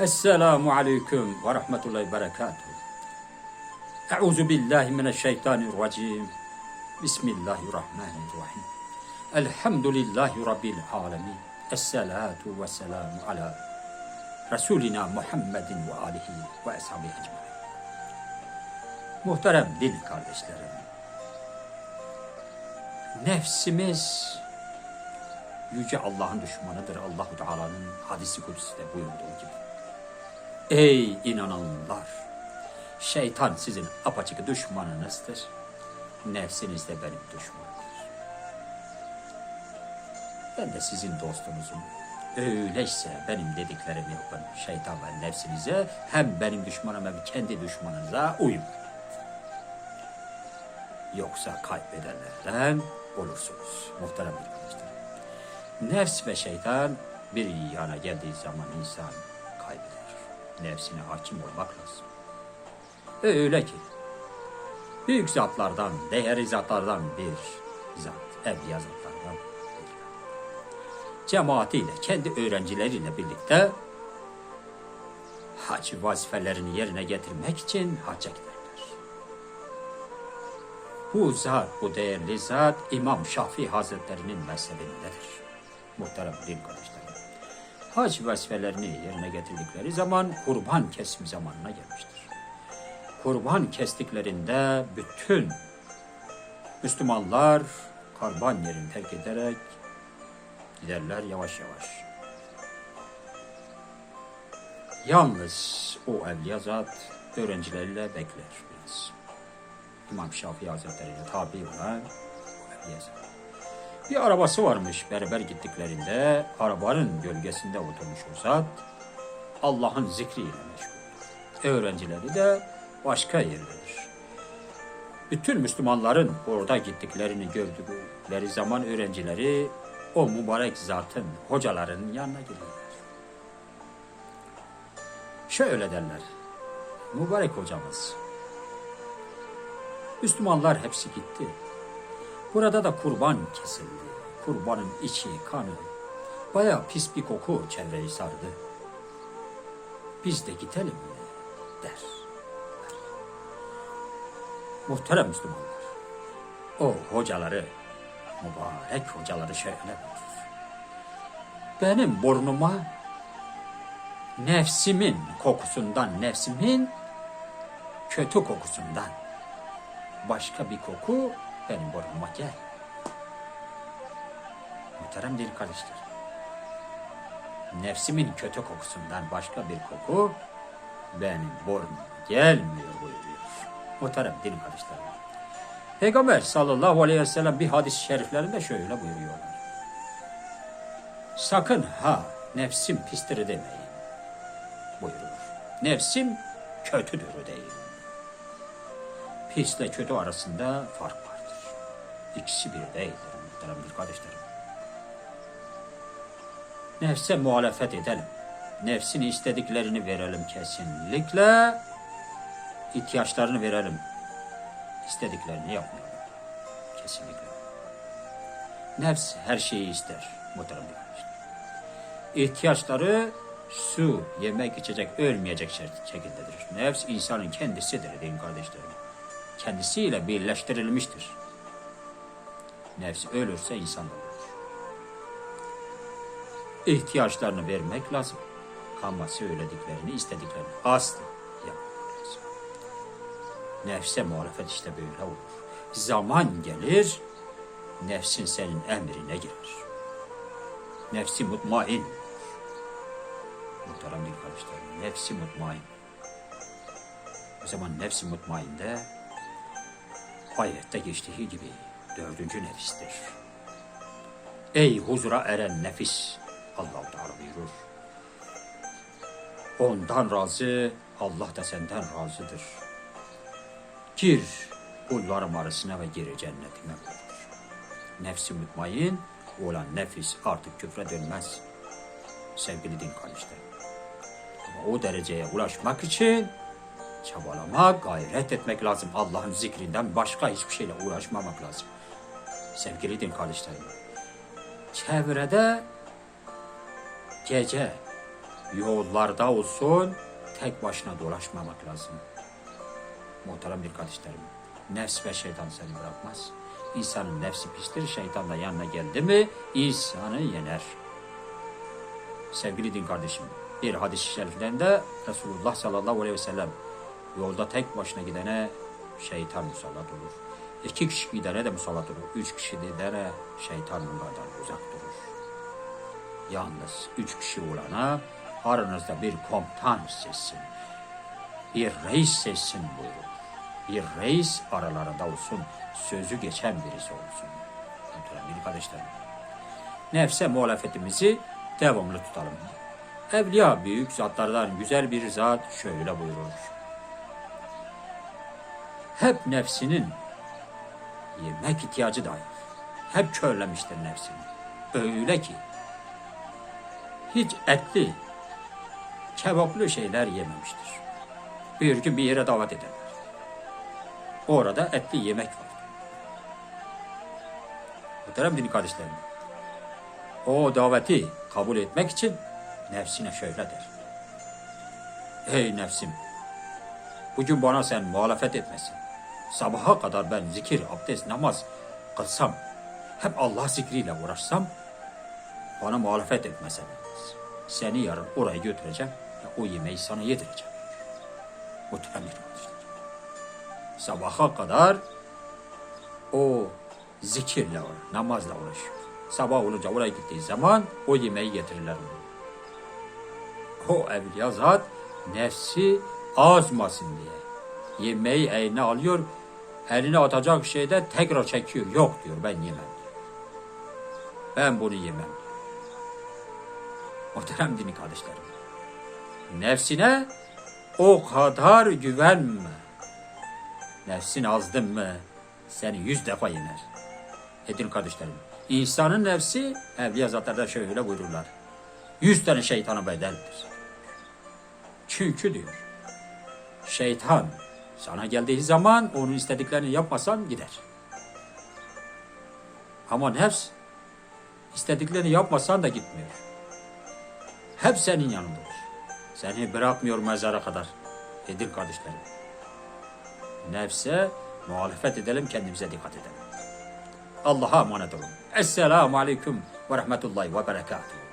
Esselamu aleyküm ve rahmetullahi berekatuhu. Euzu billahi mineşşeytanirracim. Bismillahirrahmanirrahim. Elhamdülillahi Rabbil alemin. Esselatu ve selamu ala Resulina Muhammedin ve alihi ve ashabi ecmaîn. Muhterem din kardeşlerim. Nefsimiz Yüce Allah'ın düşmanıdır. Allahu Teala'nın hadisi kudüsünde buyurduğu gibi. Ey inananlar! Şeytan sizin apaçık düşmanınızdır. Nefsiniz de benim düşmanımdır. Ben de sizin dostunuzum. Öyleyse benim dediklerimi yapın. Şeytan ve nefsinize hem benim düşmanım hem kendi düşmanınıza uyun. Yoksa kaybedenlerden olursunuz. Muhterem arkadaşlar. Nefs ve şeytan bir yana geldiği zaman insan. Nefsine hakim olmak lazım. Öyle ki büyük zatlardan, değerli zatlardan bir zat, evliya zatlardan bir. Cemaatiyle, kendi öğrencileriyle birlikte hac vazifelerini yerine getirmek için hacca giderler. Bu zat, bu değerli zat İmam Şafii Hazretlerinin mezhebindedir. Muhterem din kardeşlerim. Hac vazifelerini yerine getirdikleri zaman kurban kesimi zamanına gelmiştir. Kurban kestiklerinde bütün Müslümanlar kurban yerini terk ederek giderler yavaş yavaş. Yalnız o evliya zat öğrencileriyle bekler biraz. İmam Şafii Hazretleri'ne tabi olan o evliya zat. Bir arabası varmış beraber gittiklerinde arabanın gölgesinde oturmuş zat Allah'ın zikriyle meşgul. Öğrencileri de başka yerdedir. Bütün Müslümanların orada gittiklerini gördükleri zaman öğrencileri o mübarek zatın, hocaların yanına gidiyorlar. Şöyle derler, mübarek hocamız, Müslümanlar hepsi gitti. Burada da kurban kesildi. Kurbanın içi, kanı. Baya pis bir koku çevreyi sardı. Biz de gidelim mi? der. Muhterem Müslümanlar. O hocaları, mübarek hocaları şöyle buyurur. Benim burnuma nefsimin kokusundan, nefsimin kötü kokusundan başka bir koku benim burnuma gel. Muhterem değil kardeşler. Nefsimin kötü kokusundan başka bir koku benim burnuma gelmiyor buyuruyor. Muhterem din kardeşlerim. Peygamber sallallahu aleyhi ve sellem bir hadis-i şeriflerinde şöyle buyuruyorlar. Sakın ha nefsim pistir demeyin buyurur. Nefsim kötüdür deyin. Pisle kötü arasında fark vardır. İkisi bir değildir muhterem bir kardeşlerim. Nefse muhalefet edelim. Nefsin istediklerini verelim kesinlikle. ihtiyaçlarını verelim. İstediklerini yapmayalım. Kesinlikle. Nefs her şeyi ister muhterem bir kardeşlerim. İhtiyaçları su, yemek, içecek, ölmeyecek şekildedir. Nefs insanın kendisidir deyin kardeşlerim. Kendisiyle birleştirilmiştir. Nefs ölürse insan da ölür. İhtiyaçlarını vermek lazım. Ama söylediklerini, istediklerini asla yapmak lazım. Nefse muhalefet işte böyle olur. Zaman gelir, nefsin senin emrine girer. Nefsi mutmain. Muhterem bir kardeşlerim, nefsi mutmain. O zaman nefsi mutmainde ayette geçtiği gibi dördüncü nefistir. Ey huzura eren nefis, Allah Teala buyurur. Ondan razı, Allah da senden razıdır. Gir kullarım arasına ve gir cennetime buyurur. Nefsi mutmain olan nefis artık küfre dönmez. Sevgili din kardeşlerim. Ama o dereceye ulaşmak için çabalamak, gayret etmek lazım. Allah'ın zikrinden başka hiçbir şeyle uğraşmamak lazım. Sevgili din kardeşlerim. Çevrede gece yollarda olsun tek başına dolaşmamak lazım. Muhterem bir kardeşlerim, nefs ve şeytan seni bırakmaz. İnsanın nefsi pistir, şeytan da yanına geldi mi insanı yener. Sevgili din kardeşim, bir hadis-i şeriflerinde Resulullah sallallahu aleyhi ve sellem yolda tek başına gidene şeytan musallat olur. İki kişi gidene de musallat olur. Üç kişi gidene şeytan bunlardan uzak durur. Yalnız üç kişi olana aranızda bir komutan seçsin. Bir reis seçsin buyurur. Bir reis aralarında olsun. Sözü geçen birisi olsun. Muhterem kardeşlerim. Nefse muhalefetimizi devamlı tutalım. Evliya büyük zatlardan güzel bir zat şöyle buyurur. Hep nefsinin yemek ihtiyacı dair. Hep körlemiştir nefsini. Öyle ki hiç etli, kebaplı şeyler yememiştir. Bir gün bir yere davet ederler. Orada etli yemek var. Muhterem dini kardeşlerim, o daveti kabul etmek için nefsine şöyle der. Ey nefsim, bugün bana sen muhalefet etmesin. Sabaha kadar ben zikir, abdest, namaz kılsam, hep Allah zikriyle uğraşsam, bana muhalefet etmesen, seni yarın oraya götüreceğim ve o yemeği sana yedireceğim. Kardeşler. Sabaha kadar o zikirle, namazla uğraşıyor. Sabah olunca oraya gittiği zaman o yemeği getirirler ona. O evliya zat nefsi azmasın diye yemeği eline alıyor, eline atacak şeyde tekrar çekiyor. Yok diyor ben yemem. Ben bunu yemem diyor. Muhterem dini kardeşlerim. Nefsine o kadar güvenme. Nefsin azdın mı seni yüz defa yener. Edin kardeşlerim. İnsanın nefsi Evliya Zatlar'da şöyle buyururlar. Yüz tane şeytana bedeldir. Çünkü diyor şeytan sana geldiği zaman onun istediklerini yapmasan gider. Ama nefs istediklerini yapmasan da gitmiyor. Hep senin yanında olur. Seni bırakmıyor mezara kadar. Edin kardeşlerim. Nefse muhalefet edelim, kendimize dikkat edelim. Allah'a emanet olun. Esselamu Aleyküm ve Rahmetullahi ve Berekatuhu.